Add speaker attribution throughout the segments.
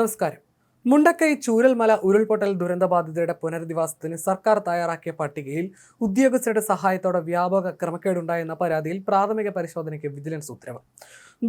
Speaker 1: നമസ്കാരം. മുണ്ടക്കൈ ചൂരൽമല ഉരുൾപൊട്ടൽ ദുരന്തബാധിതരുടെ പുനരധിവാസത്തിന് സർക്കാർ തയ്യാറാക്കിയ പട്ടികയിൽ ഉദ്യോഗസ്ഥരുടെ സഹായത്തോടെ വ്യാപക ക്രമക്കേടുണ്ടായെന്ന പരാതിയിൽ പ്രാഥമിക പരിശോധനയ്ക്ക് വിജിലൻസ് ഉത്തരവ്.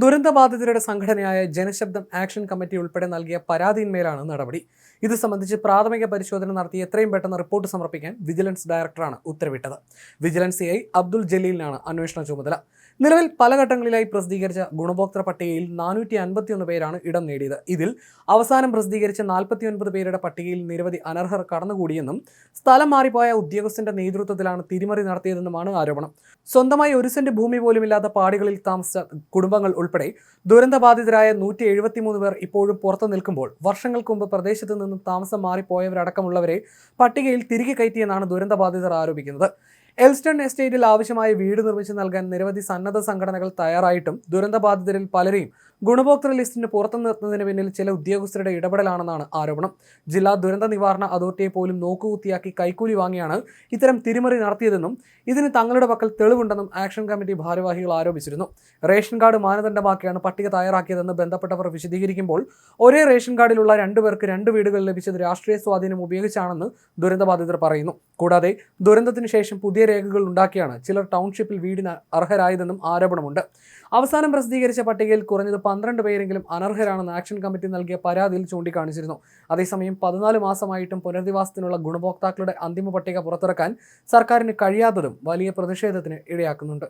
Speaker 1: ദുരന്തബാധിതരുടെ സംഘടനയായ ജനശബ്ദം ആക്ഷൻ കമ്മിറ്റി ഉൾപ്പെടെ നൽകിയ പരാതിയിന്മേലാണ് നടപടി. ഇത് സംബന്ധിച്ച് പ്രാഥമിക പരിശോധന നടത്തി എത്രയും പെട്ടെന്ന് റിപ്പോർട്ട് സമർപ്പിക്കാൻ വിജിലൻസ് ഡയറക്ടറാണ് ഉത്തരവിട്ടത്. വിജിലൻസ് എ അബ്ദുൾ ജലീലിനാണ് അന്വേഷണ ചുമതല. നിലവിൽ പല ഘട്ടങ്ങളിലായി പ്രസിദ്ധീകരിച്ച ഗുണഭോക്തൃ പട്ടികയിൽ നാനൂറ്റി അൻപത്തിയൊന്ന് പേരാണ് ഇടം നേടിയത്. ഇതിൽ അവസാനം പ്രസിദ്ധീകരിച്ച നാൽപ്പത്തിയൊൻപത് പേരുടെ പട്ടികയിൽ നിരവധി അനർഹർ കടന്നുകൂടിയെന്നും സ്ഥലം മാറിപ്പോയ ഉദ്യോഗസ്ഥന്റെ നേതൃത്വത്തിലാണ് തിരിമറി നടത്തിയതെന്നുമാണ് ആരോപണം. സ്വന്തമായി ഒരു സെന്റ് ഭൂമി പോലുമില്ലാത്ത പാടികളിൽ താമസിച്ച കുടുംബങ്ങൾ ഉൾപ്പെടെ ദുരന്തബാധിതരായ നൂറ്റി എഴുപത്തിമൂന്ന് പേർ ഇപ്പോഴും പുറത്തു നിൽക്കുമ്പോൾ വർഷങ്ങൾക്ക് മുമ്പ് പ്രദേശത്ത് നിന്നും താമസം മാറിപ്പോയവരടക്കമുള്ളവരെ പട്ടികയിൽ തിരികെ കയറ്റിയെന്നാണ് ദുരന്തബാധിതർ ആരോപിക്കുന്നത്. എൽസ്റ്റൺ എസ്റ്റേറ്റിൽ ആവശ്യമായ വീട് നിർമ്മിച്ചു നൽകാൻ നിരവധി സന്നദ്ധ സംഘടനകൾ തയ്യാറായിട്ടും ദുരന്തബാധിതരിൽ പലരെയും ഗുണഭോക്തൃ ലിസ്റ്റിന് പുറത്തു നിർത്തുന്നതിന് പിന്നിൽ ചില ഉദ്യോഗസ്ഥരുടെ ഇടപെടലാണെന്നാണ് ആരോപണം. ജില്ലാ ദുരന്ത നിവാരണ അതോറിറ്റിയെ പോലും നോക്കുകുത്തിയാക്കി കൈക്കൂലി വാങ്ങിയാണ് ഇത്തരം തിരിമറി നടത്തിയതെന്നും ഇതിന് തങ്ങളുടെ പക്കൽ തെളിവുണ്ടെന്നും ആക്ഷൻ കമ്മിറ്റി ഭാരവാഹികൾ ആരോപിച്ചിരുന്നു. റേഷൻ കാർഡ് മാനദണ്ഡമാക്കിയാണ് പട്ടിക തയ്യാറാക്കിയതെന്ന് ബന്ധപ്പെട്ടവർ വിശദീകരിക്കുമ്പോൾ ഒരേ റേഷൻ കാർഡിലുള്ള രണ്ടുപേർക്ക് രണ്ട് വീടുകൾ ലഭിച്ചത് രാഷ്ട്രീയ സ്വാധീനം ഉപയോഗിച്ചാണെന്ന് ദുരന്തബാധിതർ പറയുന്നു. കൂടാതെ ദുരന്തത്തിന് ശേഷം പുതിയ രേഖകൾ ഉണ്ടാക്കിയാണ് ചിലർ ടൗൺഷിപ്പിൽ വീടിന് അർഹരായതെന്നും ആരോപണമുണ്ട്. അവസാനം പ്രസിദ്ധീകരിച്ച പട്ടികയിൽ കുറഞ്ഞത് പന്ത്രണ്ട് പേരെങ്കിലും അനർഹരാണെന്ന് ആക്ഷൻ കമ്മിറ്റി നൽകിയ പരാതിയിൽ ചൂണ്ടിക്കാണിച്ചിരുന്നു. അതേസമയം പതിനാല് മാസമായിട്ടും പുനരധിവാസത്തിനുള്ള ഗുണഭോക്താക്കളുടെ അന്തിമ പട്ടിക പുറത്തിറക്കാൻ സർക്കാരിന് കഴിയാത്തതും വലിയ പ്രതിഷേധത്തിന് ഇടയാക്കുന്നുണ്ട്.